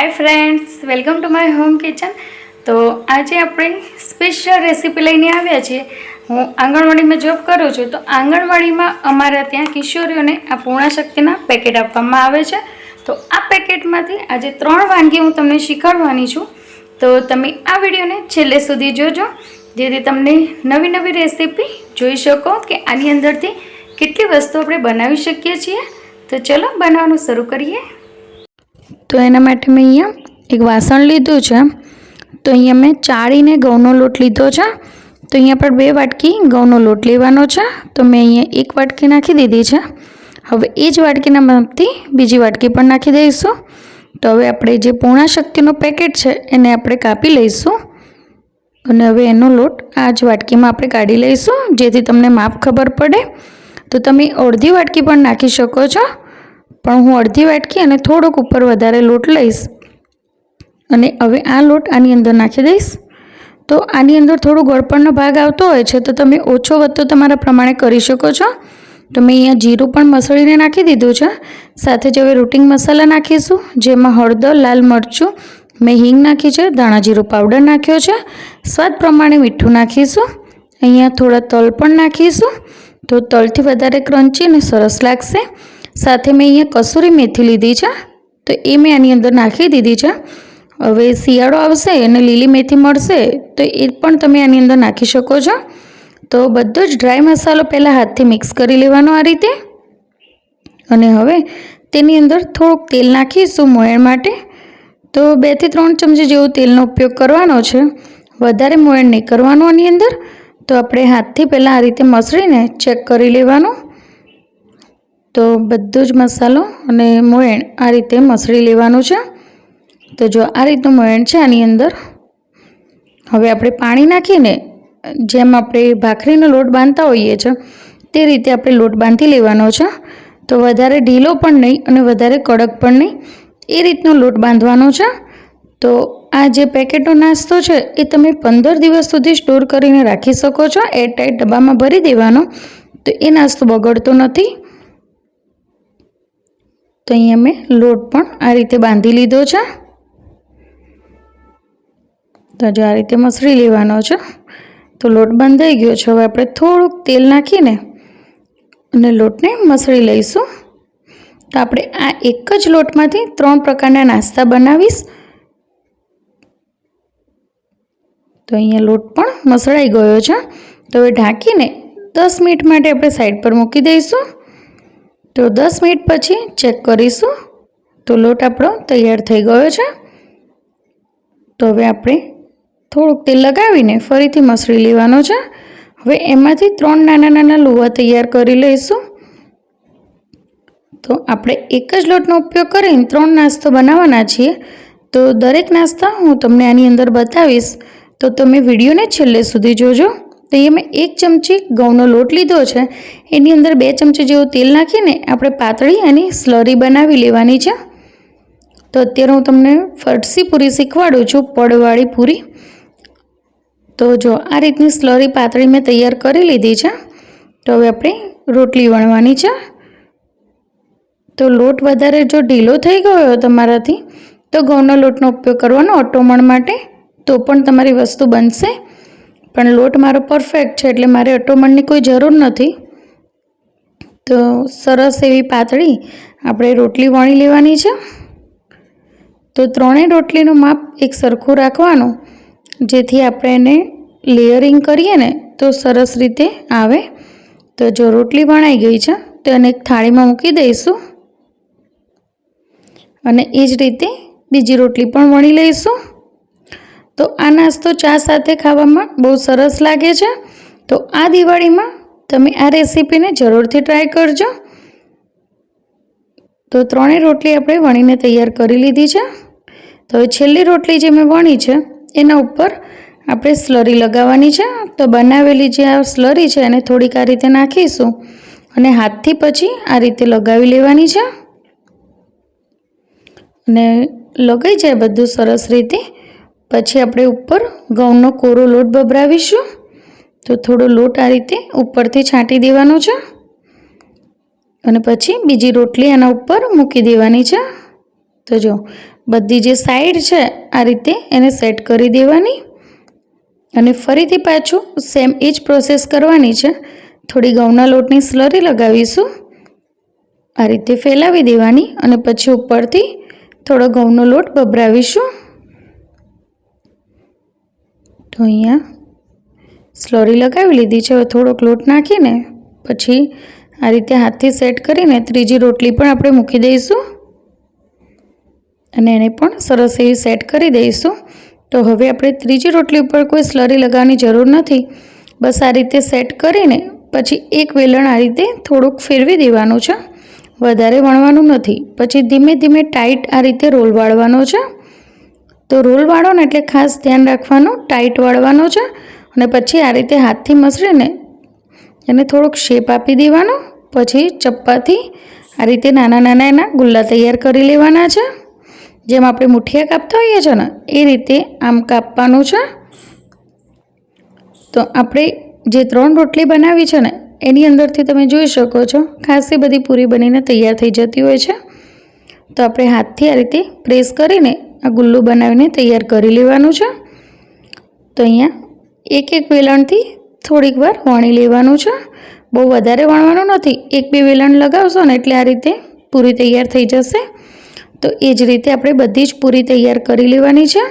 Hi friends welcome to my home kitchen તો આજે આપણે સ્પેશિયલ રેસીપી લઈને આવ્યા છીએ. હું આંગણવાડીમાં જોબ કરું છું, તો આંગણવાડીમાં અમારા ત્યાં કિશોરીઓને આ પૂર્ણા શક્તિના પેકેટ આપવામાં આવે છે. તો આ પેકેટમાંથી આજે ત્રણ વાનગી હું તમને શીખવાડવાની છું. તો તમે આ વિડીયોને છેલ્લે સુધી જોજો, જેથી તમને નવી નવી રેસીપી જોઈ શકો કે આની અંદરથી કેટલી વસ્તુ આપણે બનાવી શકીએ છીએ. તો ચલો બનાવવાનું શરૂ કરીએ. તો એના માટે મેં અહીંયા એક વાસણ લીધું છે. તો અહીંયા મેં ચાળીને ઘઉંનો લોટ લીધો છે. તો અહીંયા પર બે વાટકી ઘઉંનો લોટ લેવાનો છે. તો મેં અહીંયા એક વાટકી નાખી દીધી છે. હવે એ જ વાટકીના માપથી બીજી વાટકી પણ નાખી દઈશું. તો હવે આપણે જે પૂર્ણા શક્તિનો પેકેટ છે એને આપણે કાપી લઈશું. અને હવે એનો લોટ આ જ વાટકીમાં આપણે કાઢી લઈશું. જેથી તમને માપ ખબર પડે. તો તમે અડધી વાટકી પણ નાખી શકો છો. પણ હું અડધી વાટકી અને થોડોક ઉપર વધારે લોટ લઈશ. અને હવે આ લોટ આની અંદર નાખી દઈશ. તો આની અંદર થોડું ગળપણનો ભાગ આવતો હોય છે, તો તમે ઓછો વધતો તમારા પ્રમાણે કરી શકો છો. તો મેં અહીંયા જીરું પણ મસળીને નાખી દીધું છે. સાથે જ હવે રૂટિંગ મસાલા નાખીશું, જેમાં હળદર, લાલ મરચું, મેં હિંગ નાખી છે, ધાણા જીરું પાવડર નાખ્યો છે. સ્વાદ પ્રમાણે મીઠું નાખીશું. અહીંયા થોડા તલ પણ નાખીશું. તો તલથી વધારે ક્રન્ચી અને સરસ લાગશે. સાથે મેં અહીંયા કસૂરી મેથી લીધી છે. તો એ મેં આની અંદર નાખી દીધી છે. હવે શિયાળો આવશે અને લીલી મેથી મળશે, તો એ પણ તમે આની અંદર નાખી શકો છો. તો બધો જ ડ્રાય મસાલો પહેલાં હાથથી મિક્સ કરી લેવાનો આ રીતે. અને હવે તેની અંદર થોડુંક તેલ નાખીશું મોયણ માટે. તો બેથી ત્રણ ચમચી જેવો તેલનો ઉપયોગ કરવાનો છે. વધારે મોયણ નહીં કરવાનું આની અંદર. તો આપણે હાથથી પહેલાં આ રીતે મસળીને ચેક કરી લેવાનું. તો બધો જ મસાલો અને મોયણ આ રીતે મસળી લેવાનું છે. તો જો આ રીતનું મોયણ છે આની અંદર. હવે આપણે પાણી નાખીને જેમ આપણે ભાખરીનો લોટ બાંધતા હોઈએ છીએ તે રીતે આપણે લોટ બાંધી લેવાનો છે. તો વધારે ઢીલો પણ નહીં અને વધારે કડક પણ નહીં. એ રીતનો લોટ બાંધવાનો છે. તો આ જે પેકેટનો નાસ્તો છે, એ તમે પંદર દિવસ સુધી સ્ટોર કરીને રાખી શકો છો. એરટાઈટ ડબ્બામાં ભરી દેવાનો. તો એ નાસ્તો બગડતો નથી. તો અહીંયા મેં લોટ પણ આ રીતે બાંધી લીધો છે. તો જો આ રીતે મસળી લેવાનો છે. તો લોટ બંધાઈ ગયો છે. હવે આપણે થોડુંક તેલ નાખીને અને લોટને મસળી લઈશું. તો આપણે આ એક જ લોટમાંથી ત્રણ પ્રકારના નાસ્તા બનાવીશ. તો અહીંયા લોટ પણ મસળાઈ ગયો છે. તો હવે ઢાંકીને દસ મિનિટ માટે આપણે સાઈડ પર મૂકી દઈશું. તો દસ મિનિટ પછી ચેક કરીશું. તો લોટ આપણો તૈયાર થઈ ગયો છે. તો હવે આપણે થોડુંક તેલ લગાવીને ફરીથી મસળી લેવાનો છે. હવે એમાંથી ત્રણ નાના નાના લુવા તૈયાર કરી લઈશું. તો આપણે એક જ લોટનો ઉપયોગ કરીને ત્રણ નાસ્તો બનાવવાના છીએ. તો દરેક નાસ્તા હું તમને આની અંદર બતાવીશ. તો તમે વિડીયોને છેલ્લે સુધી જોજો. તો એ મેં એક ચમચી ઘઉંનો લોટ લીધો છે. એની અંદર બે ચમચી જેવું તેલ નાખીને આપણે પાતળી અને સ્લરી બનાવી લેવાની છે. તો અત્યારે હું તમને ફરસી પૂરી શીખવાડું છું, પડવાળી પૂરી. તો જો આ રીતની સ્લરી પાતળી મેં તૈયાર કરી લીધી છે. તો હવે આપણે રોટલી વણવાની છે. તો લોટ વધારે જો ઢીલો થઈ ગયો તમારાથી, તો ઘઉંના લોટનો ઉપયોગ કરવાનો ઓટોમણ માટે. તો પણ તમારી વસ્તુ બનશે. પણ લોટ મારો પરફેક્ટ છે એટલે મારે અટોમણની કોઈ જરૂર નથી. તો સરસ એવી પાતળી આપણે રોટલી વણી લેવાની છે. તો ત્રણેય રોટલીનું માપ એક સરખું રાખવાનું, જેથી આપણે એને લેયરિંગ કરીએ ને તો સરસ રીતે આવે. તો જો રોટલી વણાઈ ગઈ છે, તો એને એક થાળીમાં મૂકી દઈશું. અને એ જ રીતે બીજી રોટલી પણ વણી લઈશું. તો આ નાસ્તો ચા સાથે ખાવામાં બહુ સરસ લાગે છે. તો આ દિવાળીમાં તમે આ રેસીપીને જરૂરથી ટ્રાય કરજો. તો ત્રણેય રોટલી આપણે વણીને તૈયાર કરી લીધી છે. તો હવે છેલ્લી રોટલી જે મેં વણી છે, એના ઉપર આપણે સ્લરી લગાવવાની છે. તો બનાવેલી જે આ સ્લરી છે, એને થોડીક આ રીતે નાખીશું અને હાથથી પછી આ રીતે લગાવી લેવાની છે. અને લગાઈ જાય બધું સરસ રીતે. પછી આપણે ઉપર ઘઉંનો કોરો લોટ ભભરાવીશું તો થોડો લોટ આ રીતે ઉપરથી છાંટી દેવાનો છે. અને પછી બીજી રોટલી એના ઉપર મૂકી દેવાની છે. તો જો, બધી જે સાઈડ છે આ રીતે એને સેટ કરી દેવાની. અને ફરીથી પાછું સેમ એ જ પ્રોસેસ કરવાની છે. થોડી ઘઉંના લોટની સ્લરી લગાવીશું. આ રીતે ફેલાવી દેવાની અને પછી ઉપરથી થોડો ઘઉંનો લોટ ભભરાવીશું તો અહીંયા સ્લોરી લગાવી લીધી છે. હવે થોડોક લોટ નાખીને પછી આ રીતે હાથથી સેટ કરીને ત્રીજી રોટલી પણ આપણે મૂકી દઈશું. અને એને પણ સરસ એવી સેટ કરી દઈશું. તો હવે આપણે ત્રીજી રોટલી ઉપર કોઈ સ્લરી લગાવવાની જરૂર નથી. બસ આ રીતે સેટ કરીને પછી એક વેલણ આ રીતે થોડુંક ફેરવી દેવાનું છે. વધારે વણવાનું નથી. પછી ધીમે ધીમે ટાઈટ આ રીતે રોલ વાળવાનો છે. તો રોલ ને એટલે ખાસ ધ્યાન રાખવાનું, ટાઈટ વાળવાનો છે અને પછી આ રીતે હાથથી મસળીને એને થોડોક શેપ આપી દેવાનો, પછી ચપ્પાથી આ રીતે નાના નાના એના ગુલ્લા તૈયાર કરી લેવાના છે. જેમ આપણે મુઠિયા કાપતા હોઈએ છીએ ને, એ રીતે આમ કાપવાનું છે. તો આપણે જે ત્રણ રોટલી બનાવી છે ને, એની અંદરથી તમે જોઈ શકો છો, ખાસી બધી પૂરી બનીને તૈયાર થઈ જતી હોય છે. તો આપણે હાથથી આ રીતે પ્રેસ કરીને આ ગુલ્લું બનાવીને તૈયાર કરી લેવાનું છે. તો અહીંયા એક એક વેલણથી થોડીક વાર વણી લેવાનું છે. બહુ વધારે વણવાનું નથી. એક બે વેલણ લગાવશો ને એટલે આ રીતે પૂરી તૈયાર થઈ જશે. તો એ જ રીતે આપણે બધી જ પૂરી તૈયાર કરી લેવાની છે.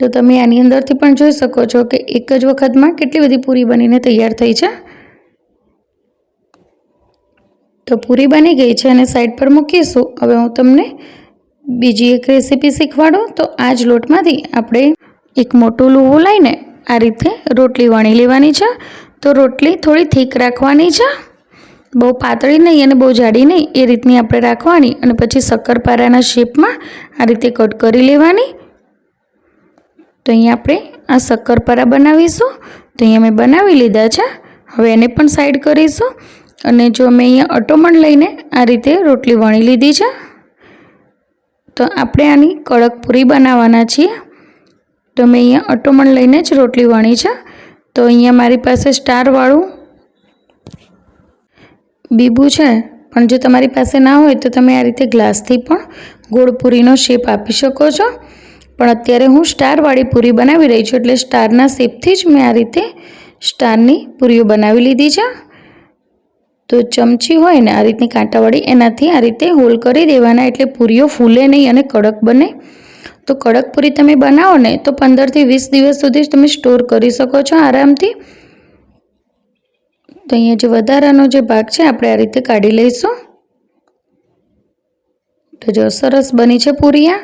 તો તમે આની અંદરથી પણ જોઈ શકો છો કે એક જ વખતમાં કેટલી બધી પૂરી બનીને તૈયાર થઈ છે. તો પૂરી બની ગઈ છે અને સાઈડ પર મૂકીશું. હવે હું તમને બીજી એક રેસીપી શીખવાડું, તો આ જ લોટમાંથી આપણે એક મોટું લુવું લઈને આ રીતે રોટલી વણી લેવાની છે. તો રોટલી થોડી થીક રાખવાની છે. બહુ પાતળી નહીં અને બહુ જાડી નહીં, એ રીતની આપણે રાખવાની અને પછી શક્કરપારાના શેપમાં આ રીતે કટ કરી લેવાની. તો અહીંયા આપણે આ શક્કરપારા બનાવીશું. તો અહીંયા મેં બનાવી લીધા છે. હવે એને પણ સાઈડ કરીશું. અને જો મેં અહીંયા અટોમણ લઈને આ રીતે રોટલી વણી લીધી છે. તો આપણે આની કડક પૂરી બનાવવાના છીએ. તો મેં અહીંયા અટોમણ લઈને જ રોટલી વણી છે. તો અહીંયા મારી પાસે સ્ટારવાળું બીબું છે. પણ જો તમારી પાસે ના હોય તો તમે આ રીતે ગ્લાસથી પણ ગોળપૂરીનો શેપ આપી શકો છો. પણ અત્યારે હું સ્ટારવાળી પૂરી બનાવી રહી છું એટલે સ્ટારના શેપથી જ મેં આ રીતે સ્ટારની પૂરીઓ બનાવી લીધી છે. તો ચમચી હોય ને આ રીતની કાંટાવાળી, એનાથી આ રીતે હોલ કરી દેવાના એટલે પૂરીઓ ફૂલે નહીં અને કડક બને. તો કડક પૂરી તમે બનાવો ને, તો પંદરથી વીસ દિવસ સુધી તમે સ્ટોર કરી શકો છો આરામથી. તો અહીંયા જે વધારાનો જે ભાગ છે, આપણે આ રીતે કાઢી લઈશું. તો જો સરસ બની છે પૂરીયા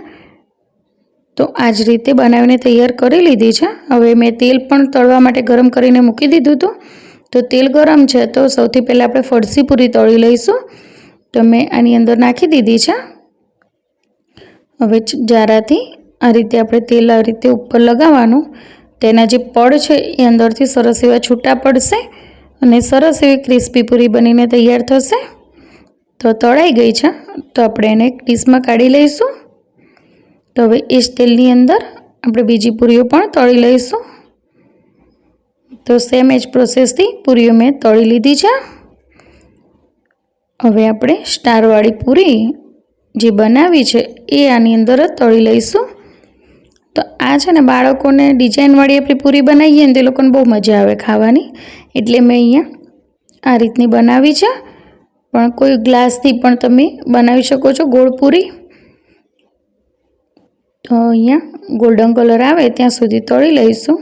તો આ જ રીતે બનાવીને તૈયાર કરી લીધી છે. હવે મેં તેલ પણ તળવા માટે ગરમ કરીને મૂકી દીધું હતું. તો તેલ ગરમ છે, તો સૌથી પહેલાં આપણે ફરસી પૂરી તળી લઈશું. તો મેં આની અંદર નાખી દીધી છે. હવે જારાથી આ રીતે આપણે તેલ આ રીતે ઉપર લગાવવાનું. તેના જે પડ છે, એ અંદરથી સરસ એવા છૂટા પડશે અને સરસ એવી ક્રિસ્પી પૂરી બનીને તૈયાર થશે. તો તળાઈ ગઈ છે, તો આપણે એને એક ડીશમાં કાઢી લઈશું. તો હવે એ જ તેલની અંદર આપણે બીજી પૂરીઓ પણ તળી લઈશું. તો સેમ એ જ પ્રોસેસથી પૂરીઓ મેં તળી લીધી છે. હવે આપણે સ્ટારવાળી પૂરી જે બનાવી છે એ આની અંદર જ તળી લઈશું. તો આ છે ને બાળકોને ડિઝાઇનવાળી આપણી પૂરી બનાવીએ ને તે લોકોને બહુ મજા આવે ખાવાની. એટલે મેં અહીંયા આ રીતની બનાવી છે. પણ કોઈ ગ્લાસથી પણ તમે બનાવી શકો છો ગોળ પૂરી. તો અહીંયા ગોલ્ડન કલર આવે ત્યાં સુધી તળી લઈશું.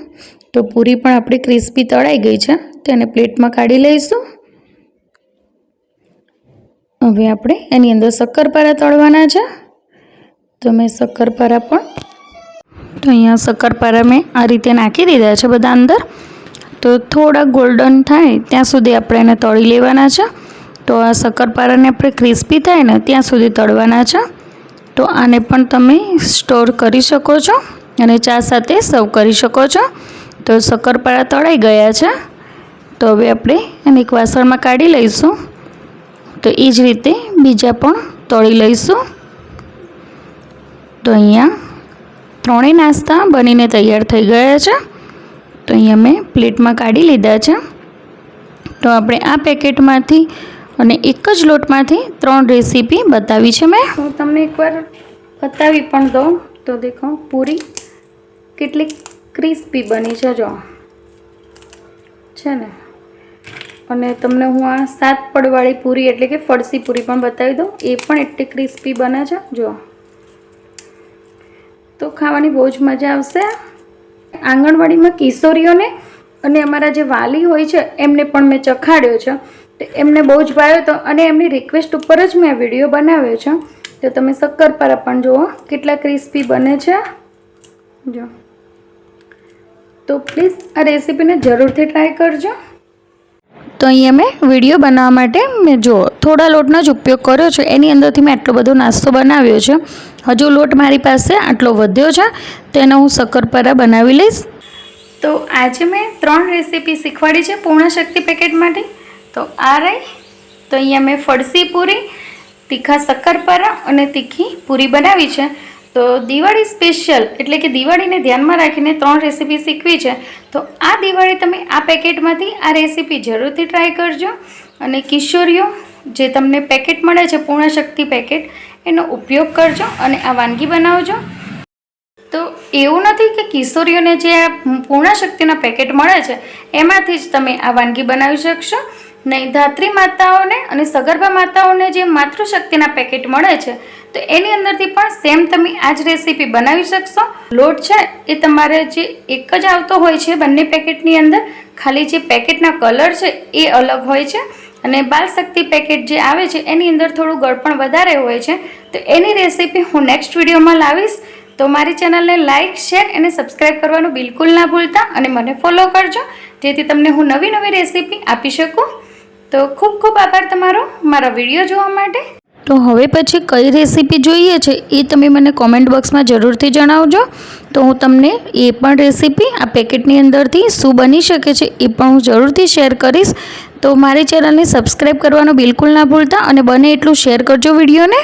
તો પૂરી પણ આપણી ક્રિસ્પી તળાઈ ગઈ છે. તેને પ્લેટમાં કાઢી લઈશું. હવે આપણે એની અંદર શક્કરપારા તળવાના છે. તો મેં શક્કરપારા પણ તો અહીંયા શક્કરપારા મેં આ રીતે નાખી દીધા છે બધા અંદર. તો થોડા ગોલ્ડન થાય ત્યાં સુધી આપણે એને તળી લેવાના છે. તો આ શક્કરપારાને આપણે ક્રિસ્પી થાય ને ત્યાં સુધી તળવાના છે. તો આને પણ તમે સ્ટોર કરી શકો છો અને ચા સાથે સર્વ કરી શકો છો. તો શક્કરપારા તળાઈ ગયા છે. તો હવે આપણે એને એક વાસણમાં કાઢી લઈશું. તો એ જ રીતે બીજા પણ તળી લઈશું. તો અહીંયા ત્રણેય નાસ્તા બનીને તૈયાર થઈ ગયા છે. તો અહીંયા મેં પ્લેટમાં કાઢી લીધા છે. તો આપણે આ પેકેટમાંથી અને એક જ લોટમાંથી ત્રણ રેસીપી બતાવી છે મેં. હું તમને એકવાર બતાવી પણ દઉં. તો દેખો પૂરી કેટલી ક્રિસ્પી બની છે જો છે ને? અને તમને હું આ સાત પડવાળી પૂરી એટલે કે ફળસી પૂરી પણ બતાવી દઉં. એ પણ એટલી ક્રિસ્પી બને છે. જો. તો ખાવાની બહુ જ મજા આવશે. આંગણવાડીમાં કિશોરીઓને અને અમારા જે વાલી હોય છે, એમને પણ મેં ચખાડ્યો છે. તો એમને બહુ જ ભાવ્યો હતો અને એમની રિક્વેસ્ટ ઉપર જ મેં વીડિયો બનાવ્યો છે. તો તમે શક્કરપારા પણ જુઓ કેટલા ક્રિસ્પી બને છે. જો. તો પ્લીઝ આ રેસીપીને જરૂરથી ટ્રાય કરજો. તો અહીંયા મેં વીડિયો બનાવવા માટે મેં જો થોડા લોટનો જ ઉપયોગ કર્યો છે. એની અંદરથી મેં આટલો બધો નાસ્તો બનાવ્યો છે. હજુ લોટ મારી પાસે આટલો વધ્યો છે. તેને હું શક્કરપારા બનાવી લઈશ. તો આજે મેં ત્રણ રેસીપી શીખવાડી છે પૂર્ણ શક્તિ પેકેટ માટે. તો આ રહી. તો અહીંયા મેં ફળસી પૂરી, તીખા શક્કરપારા અને તીખી પૂરી બનાવી છે. તો દિવાળી સ્પેશિયલ એટલે કે દિવાળીને ધ્યાનમાં રાખીને ત્રણ રેસીપી શીખવી છે. તો આ દિવાળી તમે આ પેકેટમાંથી આ રેસીપી જરૂરથી ટ્રાય કરજો. અને કિશોરીઓ, જે તમને પેકેટ મળે છે પૂર્ણ શક્તિ પેકેટ એનો ઉપયોગ કરજો અને આ વાનગી બનાવજો. તો એવું નથી કે કિશોરીઓને જે આ પૂર્ણ શક્તિના પેકેટ મળે છે, એમાંથી જ તમે આ વાનગી બનાવી શકશો. નહીં, ધાત્રી માતાઓને અને સગર્ભા માતાઓને જે માતૃશક્તિના પેકેટ મળે છે, તો એની અંદરથી પણ સેમ તમે આ જ રેસીપી બનાવી શકશો. લોટ છે, એ તમારે જે એક જ આવતો હોય છે બંને પેકેટની અંદર, ખાલી જે પેકેટના કલર છે એ અલગ હોય છે અને બાલ શક્તિ પેકેટ જે આવે છે, એની અંદર થોડું ગળપણ વધારે હોય છે. તો એની રેસીપી હું નેક્સ્ટ વિડીયોમાં લાવીશ. તો મારી ચેનલને લાઇક શેર અને સબસ્ક્રાઈબ કરવાનું બિલકુલ ના ભૂલતા અને મને ફોલો કરજો, જેથી તમને હું નવી નવી રેસીપી આપી શકું. તો ખૂબ ખૂબ આભાર તમારો મારા વીડિયો જોવા માટે. તો હવે પછી કઈ રેસીપી જોઈએ છે એ તમે મને કોમેન્ટ બોક્સમાં જરૂરથી જણાવજો. તો હું તમને એ પણ રેસીપી આ પેકેટની અંદરથી શું બની શકે છે એ પણ હું જરૂરથી શેર કરીશ. તો મારી ચેનલને સબસ્ક્રાઈબ કરવાનું બિલકુલ ના ભૂલતા અને બને એટલું શેર કરજો વિડીયોને.